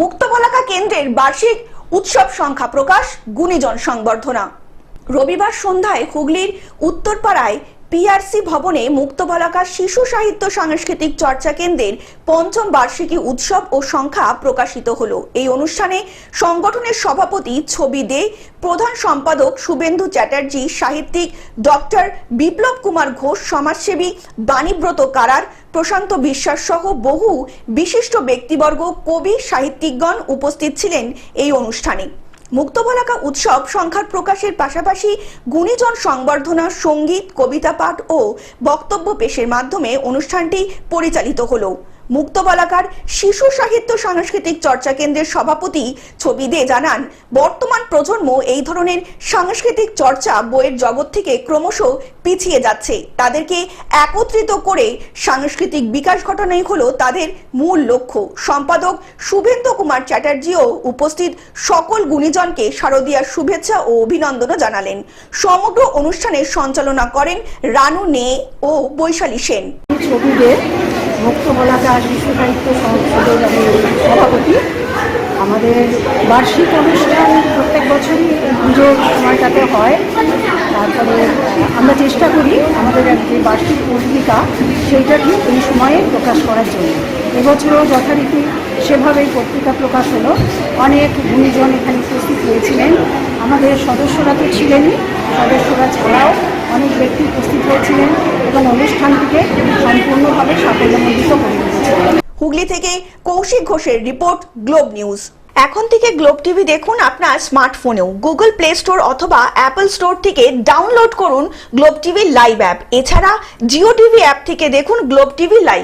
মুক্তবলাকা কেন্দ্রের বার্ষিক উৎসব সংখ্যা প্রকাশ গুণীজন সংবর্ধনা। রবিবার সন্ধ্যায় হুগলির উত্তরপাড়ায় পিআরসি ভবনে মুক্তবলাকা শিশু সাহিত্য সাংস্কৃতিক চর্চা কেন্দ্রের পঞ্চম বার্ষিকী উৎসব ও সংখ্যা প্রকাশিত হলো। এই অনুষ্ঠানে সংগঠনের সভাপতি ছবি দে, প্রধান সম্পাদক শুভেন্দু চ্যাটার্জি, সাহিত্যিক ডক্টর বিপ্লব কুমার ঘোষ, সমাজসেবী বাণীব্রত কারার, প্রশান্ত বিশ্বাস সহ বহু বিশিষ্ট ব্যক্তিবর্গ, কবি, সাহিত্যিকগণ উপস্থিত ছিলেন এই অনুষ্ঠানে। মুক্তবলাকা উৎসব সংখ্যার প্রকাশের পাশাপাশি গুণীজন সংবর্ধনা, সংগীত, কবিতা পাঠ ও বক্তব্য পেশের মাধ্যমে অনুষ্ঠানটি পরিচালিত হলো। মুক্তবলাকার শিশু সাহিত্য সাংস্কৃতিক চর্চা কেন্দ্রের সভাপতি ছবি দে জানান, বর্তমান প্রজন্ম এই ধরনের সাংস্কৃতিক চর্চা বইয়ের জগৎ থেকে ক্রমশ পিছিয়ে যাচ্ছে। তাদেরকে একত্রিত করে সাংস্কৃতিক বিকাশ ঘটনাই হলো তাদের মূল লক্ষ্য। সম্পাদক শুভেন্দু কুমার চ্যাটার্জিও উপস্থিত সকল গুণীজনকে শারদীয়ার শুভেচ্ছা ও অভিনন্দনও জানালেন। সমগ্র অনুষ্ঠানের সঞ্চালনা করেন রানু নে ও বৈশালী সেন। মুক্ত বলাকা শিশু সাহিত্য সংসদের সভাপতি। আমাদের বার্ষিক অনুষ্ঠান প্রত্যেক বছরই পুজোর সময়টাতে হয়। তারপরে আমরা চেষ্টা করি আমাদের যে বার্ষিক পত্রিকা সেইটাকে এই সময়ে প্রকাশ করার জন্য। এবছরও যথারীতি সেভাবেই পত্রিকা প্রকাশ হলো। অনেক গুণীজন এখানে উপস্থিত হয়েছিলেন। আমাদের সদস্যরা তো ছিলেনই, সদস্যরা ছাড়াও অনেক ব্যক্তি উপস্থিত হয়েছিলেন। এবং অনুষ্ঠানটিকে সম্পূর্ণভাবে সাফল্যমণ্ডিত করে হুগলি থেকে কৌশিক ঘোষের রিপোর্ট, গ্লোব নিউজ। এখন থেকে গ্লোব টিভি দেখুন আপনার স্মার্টফোনেও। গুগল প্লে স্টোর অথবা অ্যাপল স্টোর থেকে ডাউনলোড করুন গ্লোব টিভি লাইভ অ্যাপ। এছাড়া জিও টিভি অ্যাপ থেকে দেখুন গ্লোব টিভি লাইভ।